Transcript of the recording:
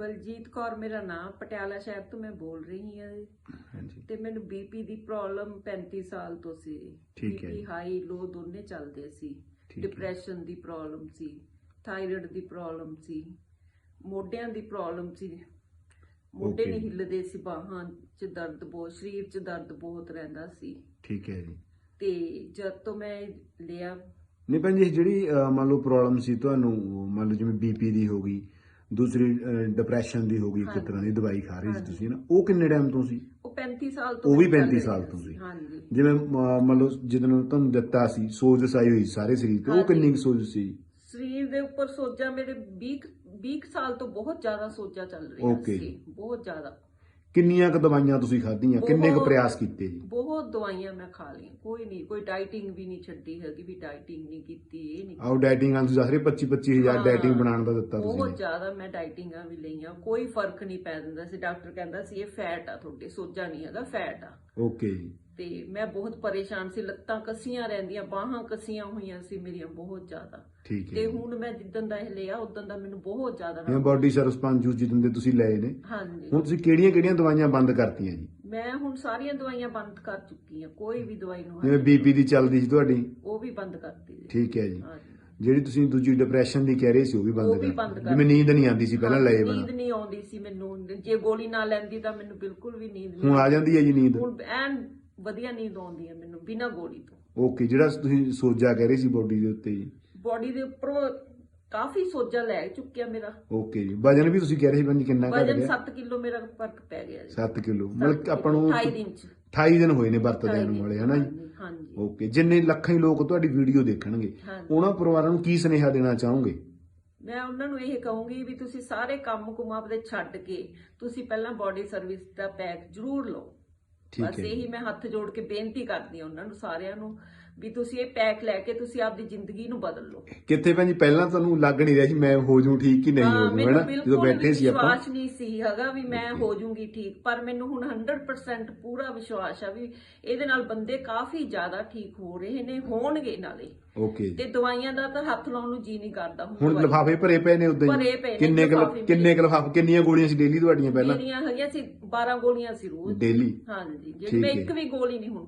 ਬਲਜੀਤ ਕੌਰ ਮੇਰਾ ਨਾਮ ਪਟਿਆਲਾ ਸ਼ਹਿਰ ਤੋਂ ਮੈਂ ਬੋਲ ਰਹੀ ਹਾਂ ਹਾਂਜੀ। ਤੇ ਮੈਨੂੰ ਬੀਪੀ ਦੀ ਪ੍ਰੋਬਲਮ 35 ਸਾਲ ਤੋਂ ਸੀ। ਠੀਕ ਹੈ ਬੀਪੀ। ਹਾਈ ਲੋ ਦੋਨੇ ਚੱਲਦੇ ਸੀ। ਠੀਕ ਹੈ। ਡਿਪਰੈਸ਼ਨ ਦੀ ਪ੍ਰੋਬਲਮ ਸੀ ਥਾਇਰਾਇਡ ਦੀ ਪ੍ਰੋਬਲਮ ਸੀ ਮੋਢਿਆਂ ਦੀ ਪ੍ਰੋਬਲਮ ਸੀ। ਮੋਢੇ Okay. ਨਹੀਂ ਹਿੱਲਦੇ ਸੀ ਬਾਹਾਂ 'ਚ ਦਰਦ ਬਹੁਤ ਸਰੀਰ 'ਚ ਦਰਦ ਬਹੁਤ ਰਹਿੰਦਾ ਸੀ। ਠੀਕ ਹੈ ਜੀ। ਤੇ ਜਦ ਤੋਂ ਮੈਂ ਲਿਆ ਨਹੀਂ ਭੈਣ ਜੀ ਇਹ ਜਿਹੜੀ ਅਹ, ਮੰਨ ਲਓ ਪ੍ਰੋਬਲਮ ਸੀ ਤੁਹਾਨੂੰ ਮੰਨ ਲਓ ਜਿਵੇਂ ਬੀਪੀ ਦੀ ਹੋ ਗਈ ਦੂਸਰੀ ਡਿਪਰੈਸ਼ਨ ਦੀ ਹੋ ਗਈ ਇੱਕ ਹਾਂਜੀ। ਤਰ੍ਹਾਂ ਦੀ ਦਵਾਈ ਖਾ ਰਹੇ ਸੀ ਹਾਂਜੀ। ਤੁਸੀਂ ਨਾ ਉਹ ਕਿੰਨੇ ਟਾਈਮ ਤੋਂ ਸੀ ਉਹ 35 ਸਾਲ ਤੋਂ ਉਹ ਵੀ ਮੈਨੂੰ ਚੱਲ 35 ਸਾਲ ਤੋਂ ਸੀ। ਹਾਂਜੀ ਜਿਵੇਂ ਮੰਨ ਲਓ ਜਦੋਂ ਤੁਹਾਨੂੰ ਦਿੱਤਾ ਸੀ ਸੋਜ ਆਈ ਹੋਈ ਸਾਰੇ ਸਰੀਰ ਤੇ ਉਹ ਹਾਂਜੀ। ਕਿੰਨੀ ਕੁ ਸੋਜ ਸੀ ਸਰੀਰ ਦੇ ਉੱਪਰ ਸੋਜਾ ਮੇਰੇ 20 20 ਸਾਲ ਤੋਂ ਬਹੁਤ ਜ਼ਿਆਦਾ ਸੋਜਾ ਚੱਲ ਰਿਹਾ Okay. ਸੀ ਬਹੁਤ ਜ਼ਿਆਦਾ ਕਿੰਨੀਆਂ ਕੁ ਦਵਾਈਆਂ ਤੁਸੀਂ ਖਾਧੀਆਂ ਕਿੰਨੇ ਕੁ ਬਹੁਤ- ਪ੍ਰਯਾਸ ਕੀਤੇ ਜੀ ਬਹੁਤ ਦਵਾਈਆਂ ਮੈਂ ਖਾ ਲਈਆਂ ਕੋਈ ਨਹੀਂ ਕੋਈ ਡਾਈਟਿੰਗ ਵੀ ਨਹੀਂ ਛੱਡੀ ਹੈਗੀ ਵੀ ਡਾਈਟਿੰਗ ਨਹੀਂ ਕੀਤੀ ਇਹ ਨਹੀਂ ਆਓ ਡਾਈਟਿੰਗ ਨਾਲ ਤੁਸੀਂ ਦੱਸ ਰਹੇ 25 25000 ਹਾਂ, ਡਾਈਟਿੰਗ ਬਣਾਉਣ ਦਾ ਦਿੱਤਾ ਬਹੁਤ ਤੁਸੀਂ ਜ਼ਿਆਦਾ ਮੈਂ ਡਾਈਟਿੰਗਾਂ ਵੀ ਲਈਆਂ ਕੋਈ ਫ਼ਰਕ ਨਹੀਂ ਪੈ ਦਿੰਦਾ ਸੀ ਡਾਕਟਰ ਕਹਿੰਦਾ ਸੀ ਇਹ ਫੈਟ ਆ ਤੁਹਾਡੇ ਸੋਜਾ ਨਹੀਂ ਹੈਗਾ ਫੈਟ ਆ। ਓਕੇ ਜੀ। ਤੇ ਮੈਂ ਬਹੁਤ ਪਰੇਸ਼ਾਨ ਸੀ ਲੱਤਾਂ ਕੱਸੀਆਂ ਰਹਿੰਦੀਆਂ ਬਾਹਾਂ ਕੱਸੀਆਂ ਹੋਈਆਂ ਸੀ ਮੇਰੀਆਂ ਬਹੁਤ ਜ਼ਿਆਦਾ। ਠੀਕ ਤੇ ਹੈ ਹੁਣ ਮੈਂ ਜਿੱਦਣ ਦਾ ਇਹ ਲਿਆ ਉਦੋਂ ਦਾ ਮੈਨੂੰ ਬਹੁਤ ਜ਼ਿਆਦਾ ਜਿਵੇਂ ਬਾਡੀ ਸਰਵਿਸ ਪੰਜ ਜੂਸ ਜਿੱਦਾਂ ਦੇ ਤੁਸੀਂ ਲਏ ਨੇ। ਹਾਂਜੀ। ਹੁਣ ਤੁਸੀਂ ਕਿਹੜੀਆਂ ਕਿਹੜੀਆਂ ਦਵਾਈਆਂ ਬੰਦ ਕਰਤੀਆਂ ਜੀ? ਮੈਂ ਹੁਣ ਸਾਰੀਆਂ ਦਵਾਈਆਂ ਬੰਦ ਕਰ ਚੁੱਕੀ ਕੋਈ ਵੀ ਦਵਾਈ ਨੂੰ ਜਿਵੇਂ ਬੀਪੀ ਦੀ ਚੱਲਦੀ ਸੀ ਤੁਹਾਡੀ? ਉਹ ਵੀ ਬੰਦ ਕਰਤੀ ਜੀ। ਠੀਕ ਹੈ ਜੀ। ਹਾਂਜੀ ਜਿਹੜੀ ਤੁਸੀਂ ਦੂਜੀ ਡਿਪਰੈਸ਼ਨ ਦੀ ਕਹਿ ਰਹੇ ਸੀ ਉਹ ਵੀ ਉਹ ਬੰਦ ਵੀ ਬੰਦ ਕਰ ਜਿਵੇਂ ਨੀਂਦ ਨਹੀਂ ਆਉਂਦੀ ਸੀ ਪਹਿਲਾਂ ਲਏ ਨੀਂਦ ਬਣਾ ਨਹੀਂ ਆਉਂਦੀ ਸੀ ਮੈਨੂੰ ਜੇ ਗੋਲੀ ਨਾ ਲੈਂਦੀ ਤਾਂ ਮੈਨੂੰ ਬਿਲਕੁਲ ਵੀ ਨੀਂਦ ਨਹੀਂ ਹੁਣ ਆ ਜਾਂਦੀ ਹੈ ਜੀ ਨੀਂਦ? ਹੁਣ ਐਨ ਵਧੀਆ ਨੀਂਦ ਆਉਂਦੀ ਹੈ ਮੈਨੂੰ ਬਿਨਾਂ ਗੋਲੀ ਤੋਂ। ਓਕੇ ਜਿਹੜਾ ਤੁਸੀਂ ਸੋਜਾ ਕਹਿ ਰਹੇ ਸੀ ਬੋਡੀ ਦੇ ਉੱਤੇ ਜੀ। ਬਾਡੀ ਦੇ ਉੱਪਰੋਂ ਕਾਫੀ ਸੋਜਾ ਲੈ ਚੁੱਕਿਆ ਮੇਰਾ। ਓਕੇ ਜੀ। ਵਜਨ ਵੀ ਤੁਸੀਂ ਕਹਿ ਰਹੇ ਸੀ ਬੰਦੀ ਕਿੰਨਾ ਘਟ ਵਜਨ ਗਿਆ? 7 ਕਿਲੋ ਮੇਰਾ ਫ਼ਰਕ ਪੈ ਗਿਆ ਜੀ। 7 ਕਿਲੋ। ਮਤਲਬ ਕਿ ਆਪਾਂ ਨੂੰ 28 ਦਿਨ ਚ। 28 ਦਿਨ ਹੋਏ ਨੇ ਵਰਤ ਦੇਣ 28 ਦਿਨ, ਵਾਲੇ ਹਨਾ ਜੀ? ਹਾਂਜੀ, ਓਕੇ। ਜਿੰਨੇ ਲੱਖਾਂ ਹੀ ਲੋਕ ਤੁਹਾਡੀ ਵੀਡੀਓ ਦੇਖਣਗੇ ਹਾਂਜੀ। ਉਹਨਾਂ ਪਰਿਵਾਰਾਂ ਨੂੰ ਕੀ ਸੁਨੇਹਾ ਦੇਣਾ ਚਾਹੋਗੇ? ਮੈਂ ਉਹਨਾਂ ਨੂੰ ਇਹ ਕਹੂੰਗੀ ਵੀ ਤੁਸੀਂ ਸਾਰੇ ਕੰਮ ਕੁਮ ਆਪਦੇ ਛੱਡ ਕੇ ਤੁਸੀਂ ਪਹਿਲਾਂ ਬਾਡੀ ਸਰਵਿਸ ਦਾ ਪੈਕ ਜ਼ਰੂਰ ਲਓ। ਠੀਕ ਬਸ ਹੈ ਇਹੀ ਮੈਂ ਹੱਥ ਜੋੜ ਕੇ ਬੇਨਤੀ ਕਰਦੀ ਹਾਂ ਉਹਨਾਂ ਨੂੰ ਸਾਰਿਆਂ ਨੂੰ ਵੀ ਤੁਸੀਂ ਇਹ ਪੈਕ ਲੈ ਕੇ ਤੁਸੀਂ ਆਪਦੀ ਜ਼ਿੰਦਗੀ ਨੂੰ ਬਦਲ ਲਓ। ਕਿੱਥੇ ਭੈਣ ਜੀ? ਪਹਿਲਾਂ ਤੁਹਾਨੂੰ ਲੱਗ ਨਹੀਂ ਰਿਹਾ ਸੀ ਮੈਂ ਹੋ ਜੂ ਠੀਕ ਕਿ ਨਹੀਂ ਹੋ ਜੂ ਹੈਨਾ? ਜਦੋਂ ਬੈਠੇ ਸੀ ਆਪਾਂ। ਵਿਸ਼ਵਾਸ ਨਹੀਂ ਸੀ ਹੈਗਾ ਵੀ ਮੈਂ ਹੋ ਜਾਊਂਗੀ ਠੀਕ ਪਰ ਮੈਨੂੰ ਹੁਣ 100% ਪੂਰਾ ਵਿਸ਼ਵਾਸ ਆ ਵੀ ਇਹਦੇ ਨਾਲ ਬੰਦੇ ਕਾਫੀ ਜ਼ਿਆਦਾ ਠੀਕ ਹੋ ਰਹੇ ਨੇ ਹੋਣਗੇ ਨਾਲੇ। ਓਕੇ। ਤੇ ਦਵਾਈਆਂ ਦਾ ਤਾਂ ਹੱਥ ਲਾਉਣ ਨੂੰ ਜੀ ਨਹੀਂ ਕਰਦਾ ਹੁਣ ਲਿਫਾਫੇ ਭਰੇ ਪਏ ਨੇ ਉਦਾਂ ਹੀ। ਕਿੰਨੇ ਕਿੰਨੇ ਲਿਫਾਫੇ ਕਿੰਨੀਆਂ ਗੋਲੀਆਂ ਸੀ ਡੇਲੀ ਤੁਹਾਡੀਆਂ ਪਹਿਲਾਂ? ਮੇਰੀਆਂ ਹੈਗੀਆਂ ਸੀ? 12 ਗੋਲੀਆਂ ਸੀ ਰੋਜ਼। ਡੇਲੀ ਹਾਂਜੀ ਹੈ। ਇੱਕ ਵੀ ਗੋਲੀ ਨਹੀਂ ਹੁਣ